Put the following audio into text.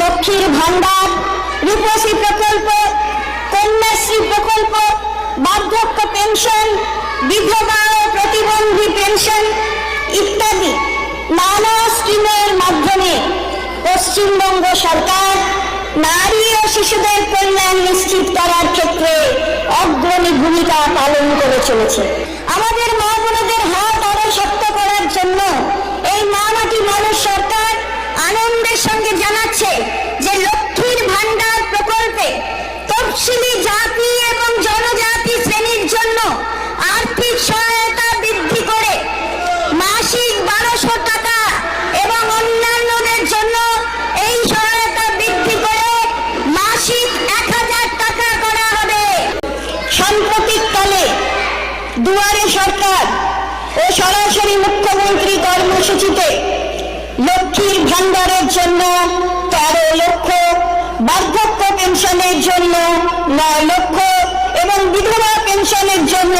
লক্ষ্মীর ভান্ডার রূপশ্রী প্রকল্প, কন্যাশ্রী প্রকল্প, বার্ধক্য পেনশন, বিধবা ও প্রতিবন্ধী পেনশন ইত্যাদি নানা স্কিমের মাধ্যমে পশ্চিমবঙ্গ সরকার নারী ও শিশুদের কল্যাণ নিশ্চিত করার ক্ষেত্রে অগ্রণী ভূমিকা পালন করে চলেছে। আমাদের মা বোনদের হাত তফসিলি জাতি এবং জনজাতি শ্রেণির জন্য আর্থিক সহায়তা বৃদ্ধি করে মাসিক বারোশো টাকা এবং অন্যান্যদের জন্য এই সহায়তা বৃদ্ধি করে মাসিক এক হাজার টাকা করা হবে। সাম্প্রতিককালে দুয়ারে সরকার ও সরাসরি মুখ্যমন্ত্রী কর্মসূচিতে লক্ষ্মীর ভান্ডারের জন্য তেরো লক্ষ নয় লক্ষ এবং বিধবা পেনশনের জন্য